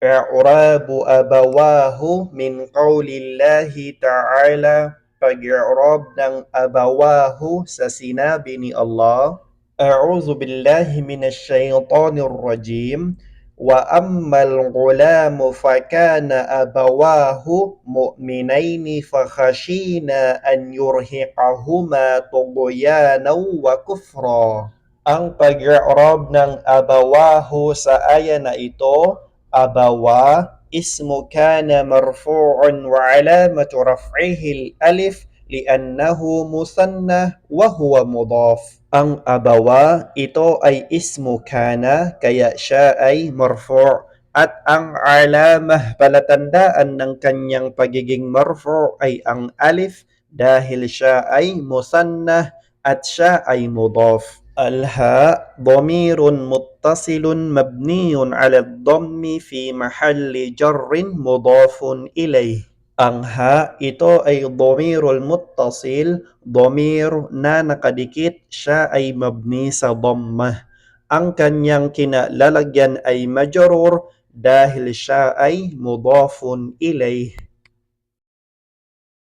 إعراب أبواه من قول الله تعالى pag-i'rab ng abawahu sa sinabi ni Allah أعوذ بالله من الشيطان الرجيم وأما الغلام فكان أبواه مؤمنين فخشينا أن يرهقهما طغيانا وكفرا Ang pag-i'rab ng abawahu sa aya na ito أبوا اسم كان مرفوع وعلامة رفعه الألف لأنه مثنى وهو مضاف Ang abawa, ito ay ismu kana, kaya siya ay marfu' at ang alamah palatandaan ng kanyang pagiging marfu' ay ang alif dahil siya ay musanna at siya ay mudaf. الهاء ضمير متصل مبني على الضم في محل جر مضاف إليه ang ha, ito ay domirul muttasil, domir na nakadikit, siya ay mabni sa dhammah. Ang kanyang kinalalagyan ay majrur dahil siya ay mudafun ilayh.